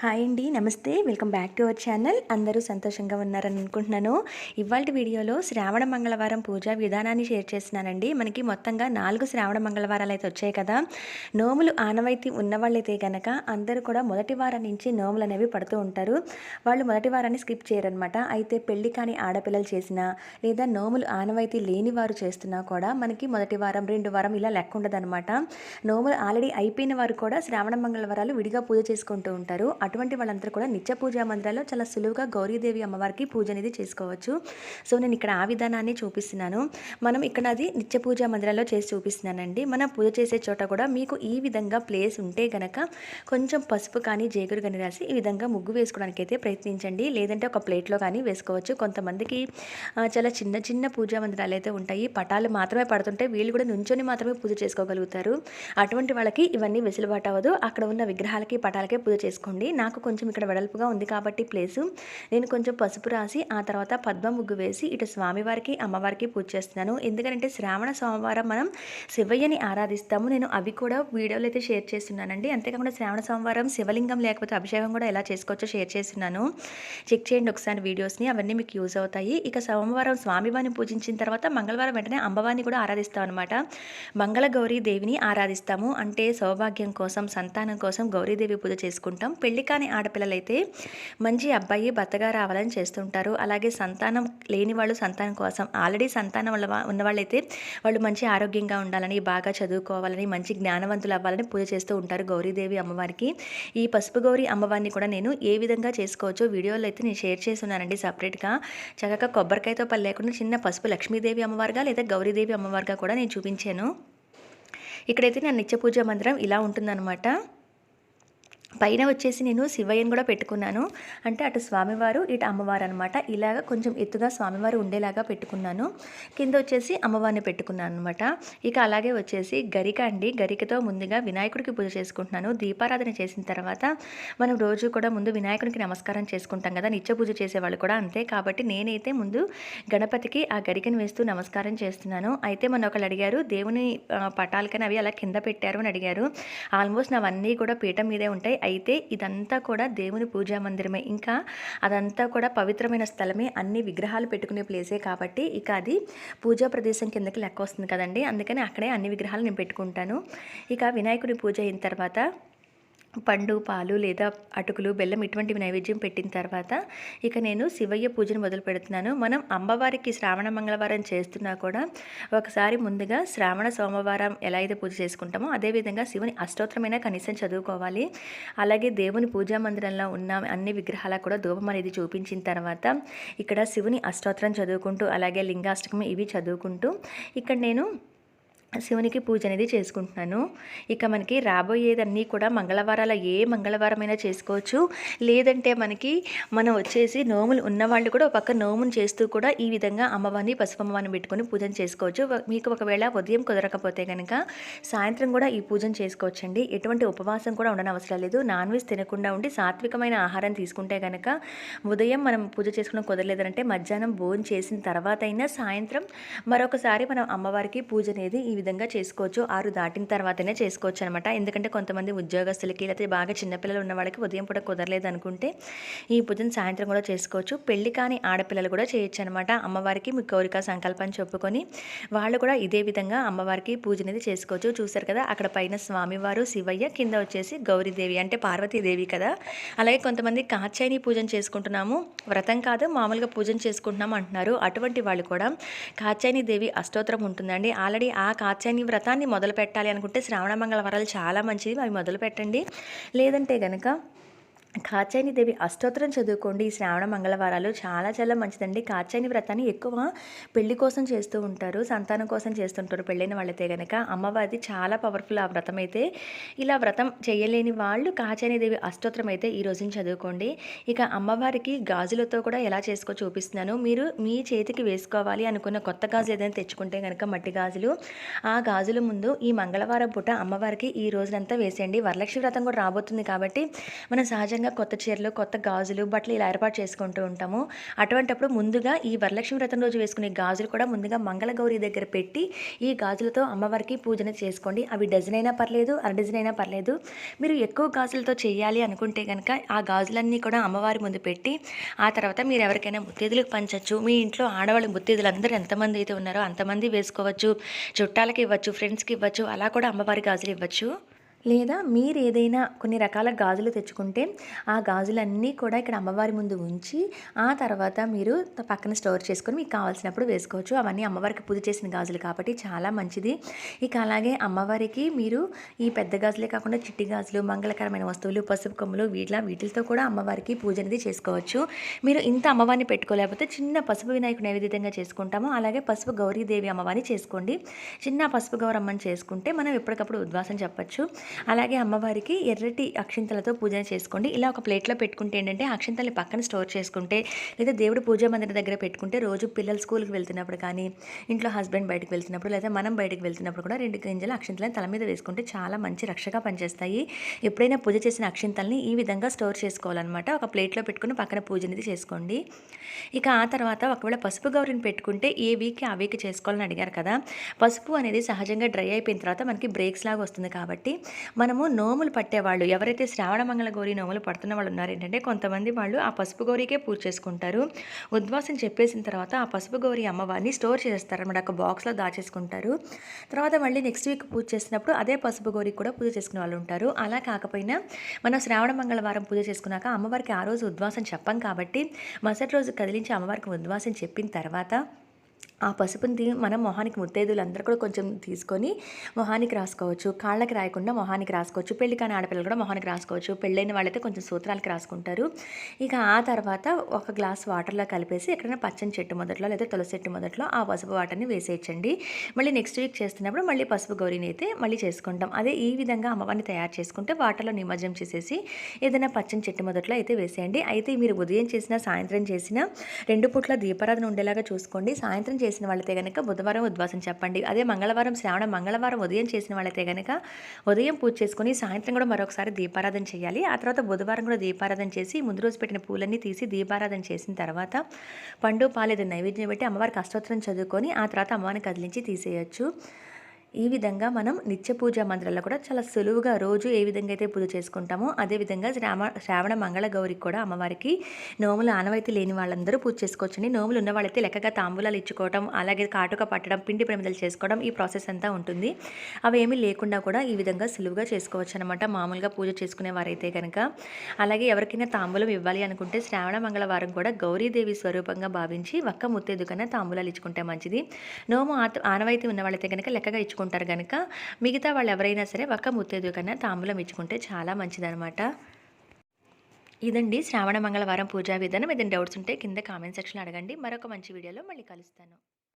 Hi అండి నమస్తే. Welcome back to our channel. అందరూ సంతోషంగా ఉన్నారని అనుకుంటున్నాను. ఇవాళ వీడియోలో శ్రావణ మంగళవారం పూజా విధానాన్ని షేర్ చేస్తున్నానండి. మనకి మొత్తంగా నాలుగు శ్రావణ మంగళవారాలు అయితే వచ్చాయి కదా. నోములు ఆనవాయితీ ఉన్నవాళ్ళైతే కనుక అందరూ కూడా మొదటి వారం నుంచి నోములు అనేవి పడుతూ ఉంటారు. వాళ్ళు మొదటి వారాన్ని స్కిప్ చేయరనమాట అయితే పెళ్ళి కాని ఆడపిల్లలు చేసినా లేదా నోములు ఆనవాయితీ లేని వారు చేస్తున్నా కూడా మనకి మొదటి వారం రెండు వారం ఇలా లెక్క ఉండదన్నమాట. నోములు ఆల్రెడీ అయిపోయిన వారు కూడా శ్రావణ మంగళవారాలు విడిగా పూజ చేసుకుంటూ ఉంటారు. అటువంటి వాళ్ళందరూ కూడా నిత్య పూజా మందిరాల్లో చాలా సులువుగా గౌరీదేవి అమ్మవారికి పూజ అనేది చేసుకోవచ్చు. సో నేను ఇక్కడ ఆ విధానాన్ని చూపిస్తున్నాను. మనం ఇక్కడ అది నిత్య పూజా మందిరాల్లో చేసి చూపిస్తున్నానండి. మనం పూజ చేసే చోట కూడా మీకు ఈ విధంగా ప్లేస్ ఉంటే గనక కొంచెం పసుపు కానీ జేగురు కానీ రాసి ఈ విధంగా ముగ్గు వేసుకోవడానికి అయితే ప్రయత్నించండి. లేదంటే ఒక ప్లేట్లో కానీ వేసుకోవచ్చు. కొంతమందికి చాలా చిన్న చిన్న పూజా మందిరాలు అయితే ఉంటాయి. పటాలు మాత్రమే పడుతుంటే వీళ్ళు కూడా నుంచొని మాత్రమే పూజ చేసుకోగలుగుతారు. అటువంటి వాళ్ళకి ఇవన్నీ వెసులుబాటు అవ్వదు. అక్కడ ఉన్న విగ్రహాలకి పటాలకే పూజ చేసుకోండి. నాకు కొంచెం ఇక్కడ వెడల్పుగా ఉంది కాబట్టి ప్లేసు. నేను కొంచెం పసుపు రాసి ఆ తర్వాత పద్మ ముగ్గు వేసి ఇటు స్వామివారికి అమ్మవారికి పూజ చేస్తున్నాను. ఎందుకంటే శ్రావణ సోమవారం మనం శివయ్యని ఆరాధిస్తాము. నేను అవి కూడా వీడియోలో అయితే షేర్ చేస్తున్నానండి. అంతేకాకుండా శ్రావణ సోమవారం శివలింగం లేకపోతే అభిషేకం కూడా ఎలా చేసుకోవచ్చో షేర్ చేస్తున్నాను. చెక్ చేయండి ఒకసారి వీడియోస్ని అవన్నీ మీకు యూజ్ అవుతాయి. ఇక సోమవారం స్వామివారిని పూజించిన తర్వాత మంగళవారం వెంటనే అమ్మవారిని కూడా ఆరాధిస్తాం అనమాట మంగళ గౌరీ దేవిని ఆరాధిస్తాము. అంటే సౌభాగ్యం కోసం సంతానం కోసం గౌరీదేవి పూజ చేసుకుంటాం. పెళ్ళి కాని ఆడపిల్లలైతే మంచి అబ్బాయి భర్తగా రావాలని చేస్తుంటారు. అలాగే సంతానం లేని వాళ్ళు సంతానం కోసం ఆల్రెడీ సంతానం ఉన్న ఉన్న వాళ్ళైతే వాళ్ళు మంచి ఆరోగ్యంగా ఉండాలని బాగా చదువుకోవాలని మంచి జ్ఞానవంతులు అవ్వాలని పూజ చేస్తూ ఉంటారు గౌరీదేవి అమ్మవారికి. ఈ పసుపు గౌరీ అమ్మవారిని కూడా నేను ఏ విధంగా చేసుకోవచ్చో వీడియోలో అయితే నేను షేర్ చేస్తున్నానండి సపరేట్గా. చక్కగా కొబ్బరికాయతో పని లేకుండా చిన్న పసుపు లక్ష్మీదేవి అమ్మవారుగా లేదా గౌరీదేవి అమ్మవారుగా కూడా నేను చూపించాను. ఇక్కడైతే నా నిత్య పూజ మందిరం ఇలా ఉంటుందన్నమాట. పైన వచ్చేసి నేను శివయ్యను కూడా పెట్టుకున్నాను. అంటే అటు స్వామివారు ఇటు అమ్మవారు అనమాట ఇలాగ కొంచెం ఎత్తుగా స్వామివారు ఉండేలాగా పెట్టుకున్నాను. కింద వచ్చేసి అమ్మవారిని పెట్టుకున్నాను అనమాట ఇక అలాగే వచ్చేసి గరిక అండి. గరికతో ముందుగా వినాయకుడికి పూజ చేసుకుంటున్నాను. దీపారాధన చేసిన తర్వాత మనం రోజు కూడా ముందు వినాయకుడికి నమస్కారం చేసుకుంటాం కదా. నిత్య పూజ చేసేవాళ్ళు కూడా అంతే. కాబట్టి నేనైతే ముందు గణపతికి ఆ గరికను వేస్తూ నమస్కారం చేస్తున్నాను. అయితే మన ఒకళ్ళు అడిగారు దేవుని పటాలకని అవి అలా కింద పెట్టారు అని అడిగారు. ఆల్మోస్ట్ నావన్నీ కూడా పీఠం మీదే ఉంటాయి. అయితే ఇదంతా కూడా దేవుని పూజా మందిరమే. ఇంకా అదంతా కూడా పవిత్రమైన స్థలమే. అన్ని విగ్రహాలు పెట్టుకునే ప్లేసే కాబట్టి ఇక అది పూజా ప్రదేశం కిందకి లెక్క వస్తుంది కదండి. అందుకని అక్కడే అన్ని విగ్రహాలు నేను పెట్టుకుంటాను. ఇక వినాయకుడి పూజ అయిన తర్వాత పండు పాలు లేదా అటుకులు బెల్లం ఇటువంటివి నైవేద్యం పెట్టిన తర్వాత ఇక నేను శివయ్య పూజను మొదలు పెడుతున్నాను. మనం అమ్మవారికి శ్రావణ మంగళవారం చేస్తున్నా కూడా ఒకసారి ముందుగా శ్రావణ సోమవారం ఎలా అయితే పూజ చేసుకుంటామో అదేవిధంగా శివుని అష్టోత్తరమైన కనీసం చదువుకోవాలి. అలాగే దేవుని పూజా మందిరంలో ఉన్న అన్ని విగ్రహాలకు కూడా ధూపం అనేది చూపించిన తర్వాత ఇక్కడ శివుని అష్టోత్తరం చదువుకుంటూ అలాగే లింగాష్టకం ఇవి చదువుకుంటూ ఇక్కడ నేను శివునికి పూజ అనేది చేసుకుంటున్నాను. ఇక మనకి రాబోయేదన్నీ కూడా మంగళవారాల ఏ మంగళవారమైనా చేసుకోవచ్చు. లేదంటే మనకి మనం వచ్చేసి నోములు ఉన్నవాళ్ళు కూడా ఒక పక్క నోమును చేస్తూ కూడా ఈ విధంగా అమ్మవారిని పసుపమ్మవారిని పెట్టుకొని పూజను చేసుకోవచ్చు. మీకు ఒకవేళ ఉదయం కుదరకపోతే కనుక సాయంత్రం కూడా ఈ పూజను చేసుకోవచ్చండి. ఎటువంటి ఉపవాసం కూడా ఉండని అవసరం లేదు. నాన్ వెజ్ తినకుండా ఉండి సాత్వికమైన ఆహారం తీసుకుంటే కనుక ఉదయం మనం పూజ చేసుకోవడం కుదరలేదంటే మధ్యాహ్నం భోజనం చేసిన తర్వాత అయినా సాయంత్రం మరొకసారి మనం అమ్మవారికి పూజ అనేది ఈ విధంగా చేసుకోవచ్చు. ఆరు దాటిన తర్వాతనే చేసుకోవచ్చు అనమాట ఎందుకంటే కొంతమంది ఉద్యోగస్తులకి లేకపోతే బాగా చిన్నపిల్లలు ఉన్న వాళ్ళకి ఉదయం పూట కుదరలేదు అనుకుంటే ఈ పూజను సాయంత్రం కూడా చేసుకోవచ్చు. పెళ్ళి కాని ఆడపిల్లలు కూడా చేయొచ్చు అనమాట అమ్మవారికి మీ కోరిక సంకల్పం చెప్పుకొని వాళ్ళు కూడా ఇదే విధంగా అమ్మవారికి పూజ అనేది చేసుకోవచ్చు. చూసారు కదా అక్కడ పైన స్వామివారు శివయ్య కింద వచ్చేసి గౌరీదేవి అంటే పార్వతీదేవి కదా. అలాగే కొంతమంది కాచాయని పూజన చేసుకుంటున్నాము. వ్రతం కాదు మామూలుగా పూజన చేసుకుంటున్నాము అంటున్నారు. అటువంటి వాళ్ళు కూడా కాచాయని దేవి అష్టోత్తరం ఉంటుందండి. ఆల్రెడీ ఆ కాచాయని వ్రతాన్ని మొదలు పెట్టాలి అనుకుంటే శ్రావణ మంగళవారాలు చాలా మంచిది అవి మొదలు పెట్టండి లేదంటే కనుక కాచాయని దేవి అష్టోత్తరం చదువుకోండి. ఈ శ్రావణ మంగళవారాలు చాలా చాలా మంచిదండి. కాచాయని వ్రతాన్ని ఎక్కువ పెళ్ళి కోసం చేస్తూ ఉంటారు. సంతానం కోసం చేస్తుంటారు. పెళ్ళైన వాళ్ళైతే కనుక అమ్మవారిది చాలా పవర్ఫుల్ ఆ వ్రతం అయితే ఇలా వ్రతం చేయలేని వాళ్ళు కాచాయని దేవి అష్టోత్తరం అయితే ఈ రోజున చదువుకోండి. ఇక అమ్మవారికి గాజులతో కూడా ఎలా చేసుకో చూపిస్తున్నాను. మీరు మీ చేతికి వేసుకోవాలి అనుకున్న కొత్త గాజులు ఏదైనా తెచ్చుకుంటే కనుక మట్టి గాజులు. ఆ గాజుల ముందు ఈ మంగళవారం పూట అమ్మవారికి ఈ రోజునంతా వేసేయండి. వరలక్ష్మి వ్రతం కూడా రాబోతుంది కాబట్టి మన సహజ సహజంగా కొత్త చీరలు కొత్త గాజులు బట్టలు ఇలా ఏర్పాటు చేసుకుంటూ ఉంటాము. అటువంటప్పుడు ముందుగా ఈ వరలక్ష్మి వ్రతం రోజు వేసుకునే గాజులు కూడా ముందుగా మంగళగౌరి దగ్గర పెట్టి ఈ గాజులతో అమ్మవారికి పూజన చేసుకోండి. అవి డజన్ అయినా పర్లేదు అర డజన్ అయినా పర్లేదు. మీరు ఎక్కువ గాజులతో చేయాలి అనుకుంటే కనుక ఆ గాజులన్నీ కూడా అమ్మవారి ముందు పెట్టి ఆ తర్వాత మీరు ఎవరికైనా ముత్తేదులకు పంచవచ్చు మీ ఇంట్లో ఆడవాళ్ళ ముత్తేదులు అందరూ ఎంతమంది అయితే ఉన్నారో అంతమంది వేసుకోవచ్చు. చుట్టాలకి ఇవ్వచ్చు ఫ్రెండ్స్కి ఇవ్వచ్చు అలా కూడా అమ్మవారి గాజులు ఇవ్వచ్చు. లేదా మీరు ఏదైనా కొన్ని రకాల గాజులు తెచ్చుకుంటే ఆ గాజులన్నీ కూడా ఇక్కడ అమ్మవారి ముందు ఉంచి ఆ తర్వాత మీరు పక్కన స్టోర్ చేసుకొని మీకు కావాల్సినప్పుడు వేసుకోవచ్చు. అవన్నీ అమ్మవారికి పూజ చేసిన గాజులు కాబట్టి చాలా మంచిది. ఇక అలాగే అమ్మవారికి మీరు ఈ పెద్ద గాజులే కాకుండా చిట్టి గాజులు మంగళకరమైన వస్తువులు పసుపు కొమ్ములు వీటిలా వీటితో కూడా అమ్మవారికి పూజ అనేది చేసుకోవచ్చు. మీరు ఇంత అమ్మవారిని పెట్టుకోలేకపోతే చిన్న పసుపు వినాయకుని ఏ విధంగా చేసుకుంటామో. అలాగే పసుపు గౌరీదేవి అమ్మవారిని చేసుకోండి. చిన్న పసుపు గౌరమ్మని చేసుకుంటే మనం ఎప్పటికప్పుడు ఉద్వాసం చెప్పచ్చు. అలాగే అమ్మవారికి ఎర్రటి అక్షింతలతో పూజ చేసుకోండి. ఇలా ఒక ప్లేట్లో పెట్టుకుంటే ఏంటంటే అక్షింతల్ని పక్కన స్టోర్ చేసుకుంటే లేదా దేవుడు పూజా మందిరం దగ్గర పెట్టుకుంటే రోజు పిల్లలు స్కూల్కి వెళ్తున్నప్పుడు కానీ ఇంట్లో హస్బెండ్ బయటకు వెళ్తున్నప్పుడు లేదా మనం బయటకు వెళ్తున్నప్పుడు కూడా రెండు గింజలు అక్షింతలను తల మీద వేసుకుంటే చాలా మంచి రక్షగా పనిచేస్తాయి. ఎప్పుడైనా పూజ చేసిన అక్షింతల్ని ఈ విధంగా స్టోర్ చేసుకోవాలన్నమాట. ఒక ప్లేట్లో పెట్టుకుని పక్కన పూజ అనేది చేసుకోండి. ఇక ఆ తర్వాత ఒకవేళ పసుపు గౌరిని పెట్టుకుంటే ఏ వీక్ ఆ వీక్ చేసుకోవాలని అడిగారు కదా. పసుపు అనేది సహజంగా డ్రై అయిపోయిన తర్వాత మనకి బ్రేక్స్ లాగా వస్తుంది కాబట్టి మనము నోములు పట్టేవాళ్ళు ఎవరైతే శ్రావణ మంగళ గౌరి నోములు పడుతున్న వాళ్ళు ఉన్నారు ఏంటంటే కొంతమంది వాళ్ళు ఆ పసుపు గౌరికే పూజ చేసుకుంటారు. ఉద్వాసం చెప్పేసిన తర్వాత ఆ పసుపు గౌరి అమ్మవారిని స్టోర్ చేస్తారు అనమాట ఒక బాక్స్లో దాచేసుకుంటారు. తర్వాత మళ్ళీ నెక్స్ట్ వీక్ పూజ చేసినప్పుడు అదే పసుపు గౌరికి కూడా పూజ చేసుకునే వాళ్ళు ఉంటారు. అలా కాకపోయినా మనం శ్రావణ మంగళవారం పూజ చేసుకున్నాక అమ్మవారికి ఆ రోజు ఉద్వాసం చెప్పం కాబట్టి మరుసటి రోజు కదిలించి అమ్మవారికి ఉద్వాసం చెప్పిన తర్వాత ఆ పసుపుని తీ- మనం మొహానికి ముత్తైదులు అందరూ కూడా కొంచెం తీసుకొని మొహానికి రాసుకోవచ్చు. కాళ్ళకి రాయకుండా మొహానికి రాసుకోవచ్చు. పెళ్ళి కాని ఆడపిల్లలు కూడా మొహానికి రాసుకోవచ్చు. పెళ్ళైన వాళ్ళైతే కొంచెం సూత్రాలకి రాసుకుంటారు. ఇక ఆ తర్వాత ఒక గ్లాస్ వాటర్లో కలిపేసి ఎక్కడైనా పచ్చని చెట్టు మొదట్లో లేదా తులసి చెట్టు మొదట్లో ఆ పసుపు వాటర్ని వేసేయచ్చండి. మళ్ళీ నెక్స్ట్ వీక్ చేస్తున్నప్పుడు మళ్ళీ పసుపు గౌరీని అయితే మళ్ళీ చేసుకుంటాం. అదే ఈ విధంగా అమ్మవారిని తయారు చేసుకుంటే వాటర్లో నిమజ్జనం చేసేసి ఏదైనా పచ్చని చెట్టు మొదట్లో అయితే వేసేయండి. అయితే మీరు ఉదయం చేసినా సాయంత్రం చేసినా రెండు పూట్ల దీపారాధన ఉండేలాగా చూసుకోండి. సాయంత్రం చేసిన వాళ్ళైతే కనుక బుధవారం ఉద్వాసం చెప్పండి. అదే మంగళవారం శ్రావణ మంగళవారం ఉదయం చేసిన వాళ్ళైతే కనుక ఉదయం పూజ చేసుకుని సాయంత్రం కూడా మరొకసారి దీపారాధన చేయాలి. ఆ తర్వాత బుధవారం కూడా దీపారాధన చేసి ముందు రోజు పెట్టిన పూలన్నీ తీసి దీపారాధన చేసిన తర్వాత పండు పాలేదు నైవేద్యం పెట్టి అమ్మవారికి అష్టోత్తరం చదువుకొని ఆ తర్వాత అమ్మవారిని కదిలించి తీసేయచ్చు. ఈ విధంగా మనం నిత్య పూజ మందిరాల్లో కూడా చాలా సులువుగా రోజు ఏ విధంగా అయితే పూజ చేసుకుంటామో అదేవిధంగా శ్రామ శ్రావణ మంగళ గౌరికి కూడా అమ్మవారికి నోములు ఆనవాయితీ లేని వాళ్ళందరూ పూజ చేసుకోవచ్చండి. నోములు ఉన్న వాళ్ళైతే లెక్కగా తాంబూలాలు ఇచ్చుకోవడం అలాగే కాటుక పట్టడం పిండి ప్రమిదలు చేసుకోవడం ఈ ప్రాసెస్ అంతా ఉంటుంది. అవి ఏమీ లేకుండా కూడా ఈ విధంగా సులువుగా చేసుకోవచ్చు అనమాట మామూలుగా పూజ చేసుకునే వారైతే కనుక అలాగే ఎవరికైనా తాంబూలం ఇవ్వాలి అనుకుంటే శ్రావణ మంగళవారం కూడా గౌరీదేవి స్వరూపంగా భావించి ఒక్క ముత్తేదు కన్నా తాంబూలాలు ఇచ్చుకుంటే మంచిది. నోము ఆనవాయితీ ఉన్న వాళ్ళైతే కనుక లెక్కగా ఇచ్చుకుంటారు కనుక మిగతా వాళ్ళు ఎవరైనా సరే ఒక్క ముత్తేదు కన్నా తాంబూలం ఇచ్చుకుంటే చాలా మంచిదనమాట ఇదండి శ్రావణ మంగళవారం పూజా విధానం. ఏదైనా డౌట్స్ ఉంటే కింద కామెంట్ సెక్షన్లో అడగండి. మరొక మంచి వీడియోలో మళ్ళీ కలుస్తాను.